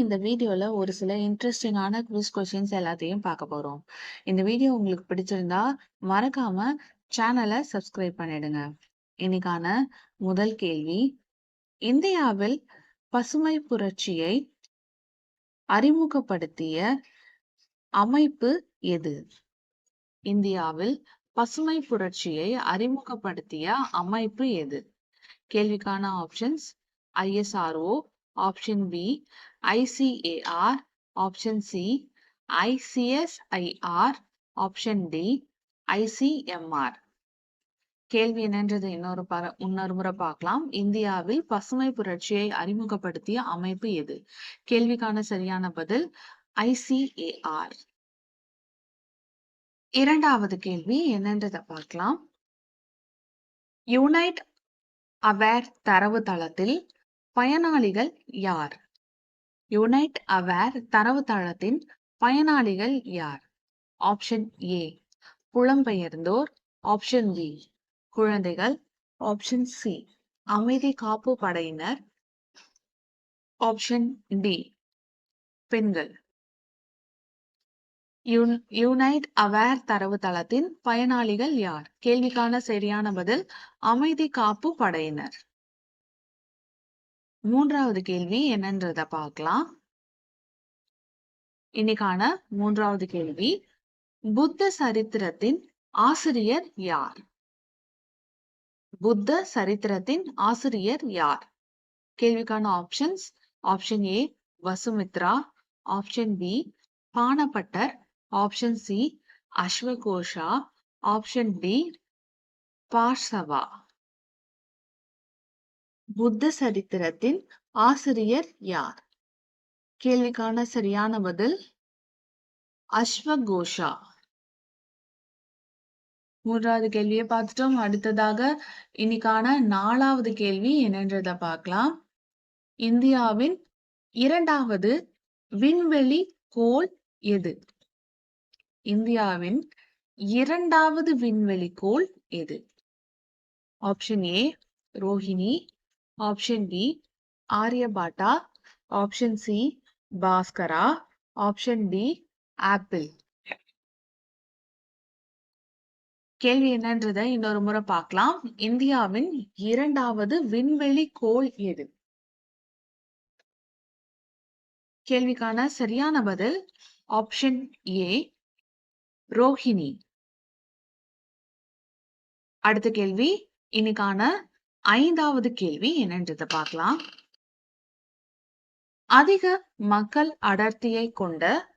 இந்த வீடியோல ஒரு சில இன்ட்ரெஸ்டிங்கான குவிஸ் கொஸ்டின்ஸ் எல்லாத்தையும் பார்க்க போறோம். இந்த வீடியோ உங்களுக்கு பிடிச்சிருந்தா மறக்காம சேனலை சப்ஸ்கிரைப் பண்ணிடுங்க. இன்னைக்கான முதல் கேள்வி இந்தியாவில் பசுமை புரட்சியை அறிமுகப்படுத்திய அமைப்பு எது? இந்தியாவில் பசுமை புரட்சியை அறிமுகப்படுத்திய அமைப்பு எது? கேள்விக்கான options ISRO option B ICAR option C ICSIR option D ICMR கேள்வி என்னன்றது இன்னொரு பர இன்னொரு முறை பார்க்கலாம். இந்தியாவில் பசுமை புரட்சியை அறிமுகப்படுத்திய அமைப்பு எது? கேள்விக்கான சரியான பதில் ஐசிஏஆர் இரண்டாவது கேள்வி என்னன்றதை பார்க்கலாம். யுனைட் அவேர் தரவுத்தளத்தில் பயனாளிகள் யார்? யுனைட் அவேர் தரவுத்தளத்தின் பயனாளிகள் யார்? ஆப்ஷன் ஏ புலம்பெயர்ந்தோர். ஆப்ஷன் பி குழந்தைகள். ஆப்ஷன் சி அமைதி காப்பு படையினர். ஆப்ஷன் டி பெண்கள். யுனைட் அவேர் தரவுத்தளத்தின் பயனாளிகள் யார்? கேள்விக்கான சரியான பதில் அமைதி காப்பு படையினர். மூன்றாவது கேள்வி என்னன்றத பார்க்கலாம். இன்னைக்கான மூன்றாவது கேள்வி புத்த சரித்திரத்தின் ஆசிரியர் யார்? புத்த சரித்திரத்தின் ஆசிரியர் யார்? கேள்விக்கான options option A Vasumitra option B Banabhatta option C அஸ்வகோஷா option D Parshva. புத்த சரித்திரத்தின் ஆசிரியர் யார்? கேள்விக்கான சரியான பதில் அஸ்வகோஷா. மூன்றாவது கேள்வியை பார்த்துட்டோம். அடுத்ததாக இன்னைக்கான நாலாவது கேள்வி என்னன்றத பார்க்கலாம். இந்தியாவின் இரண்டாவது விண்வெளி கோள் எது? இந்தியாவின் இரண்டாவது விண்வெளி கோள் எது? Option A Rohini. Option B Aryabhata option C Bhaskara option D Apple கேள்வி என்னன்றதை இன்னொரு முறை பார்க்கலாம். இந்தியாவின் இரண்டாவது விண்வெளி கோள் எது? கேள்விக்கான சரியான பதில் ஆப்ஷன் ஏ ரோஹிணி. அடுத்த கேள்வி இன்னைக்கான ஐந்தாவது கேள்வி என்னன்றதை பார்க்கலாம். அதிக மக்கள் அடர்த்தியை கொண்ட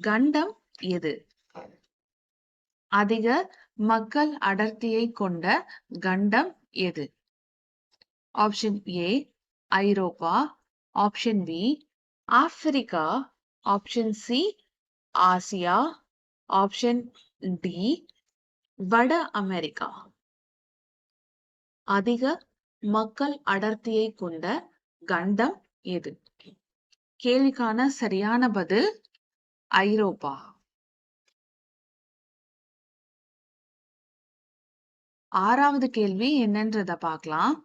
கண்டம் எது? அதிக மக்கள் அடர்த்தியை கொண்ட கண்டம் எது? Option A Europe. Option B Africa. Option C Asia. Option D வட அமெரிக்கா. அதிக மக்கள் அடர்த்தியை கொண்ட கண்டம் எது? கேள்விக்கான சரியான பதில் ஐரோப்பா. ஆறாவது கேள்வி என்னன்றத பார்க்கலாம்.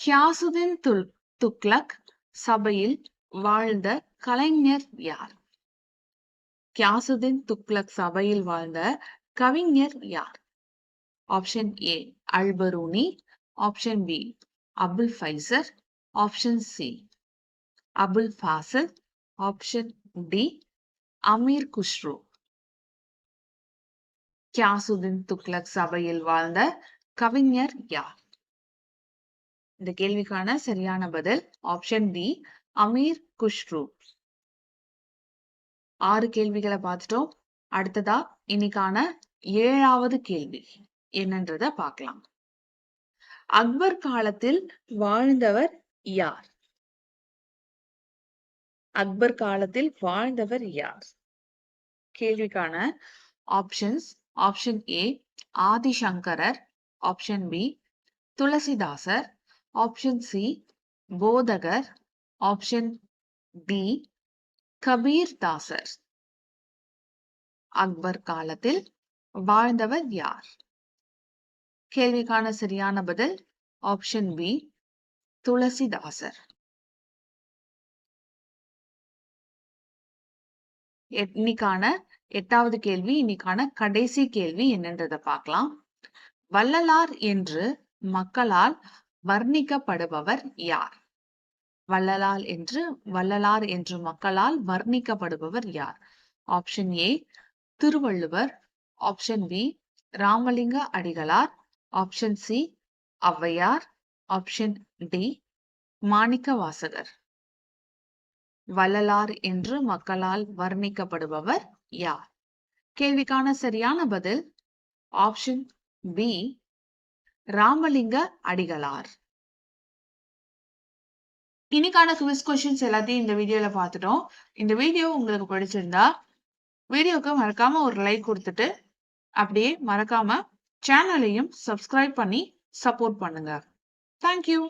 ஹியாசுதீன் துல் துக்ளக் சபையில் வாழ்ந்த கலைஞர் யார்? கியாசுதீன் துக்ளக் சபையில் வாழ்ந்த கவிஞர் யார்? Option A Alberuni option B Abul Faizi option C Abul Fazal option D Amir Khusrau Ghiyasuddin Tughlaq சபையில் வாழ்ந்த கவிஞர் யார்? இந்த கேள்விக்கான சரியான பதில் ஆப்ஷன் டி அமீர் குஷ்ரு ஆறு கேள்விகளை பார்த்துட்டோம். அடுத்ததா இன்னைக்கான ஏழாவது கேள்வி. என்னன்றத பார்க்கலாம். அக்பர் காலத்தில் வாழ்ந்தவர் யார்? அக்பர் காலத்தில் வாழ்ந்தவர் யார்? கேள்விக்கான ஆப்ஷன்ஸ் ஆப்ஷன் ஏ ஆதிசங்கரர். ஆப்ஷன் பி துளசிதாசர். ஆப்ஷன் சி போதகர். ஆப்ஷன் டி கபீர் தாசர் அக்பர் காலத்தில் வாழ்ந்தவர் யார்? கேள்விக்கான சரியான பதில் ஆப்ஷன் பி துளசிதாசர். இன்னைக்கான எட்டாவது கேள்வி இன்னைக்கான கடைசி கேள்வி என்னன்றத பார்க்கலாம். வள்ளலார் என்று மக்களால் வர்ணிக்கப்படுபவர் யார்? வள்ளலார் என்று வள்ளலார் என்று மக்களால் வர்ணிக்கப்படுபவர் யார்? Option A Thiruvalluvar option B Ramalinga Adigalar option C Avvaiyar option D Manikkavasagar Vallalar என்று மக்களால் வர்ணிக்கப்படுபவர் யார்? கேள்விக்கான சரியான பதில் ஆப்ஷன் பி ராமலிங்க அடிகளார் இன்னைக்கான குவிஸ் கொஸ்டின்ஸ் எல்லாத்தையும் இந்த வீடியோல பார்த்துட்டோம். இந்த வீடியோ உங்களுக்கு பிடிச்சிருந்தா வீடியோக்கு மறக்காம ஒரு லைக் கொடுத்துட்டு அப்படியே மறக்காம சேனலையும் சப்ஸ்கிரைப் பண்ணி சப்போர்ட் பண்ணுங்க. தேங்க்யூ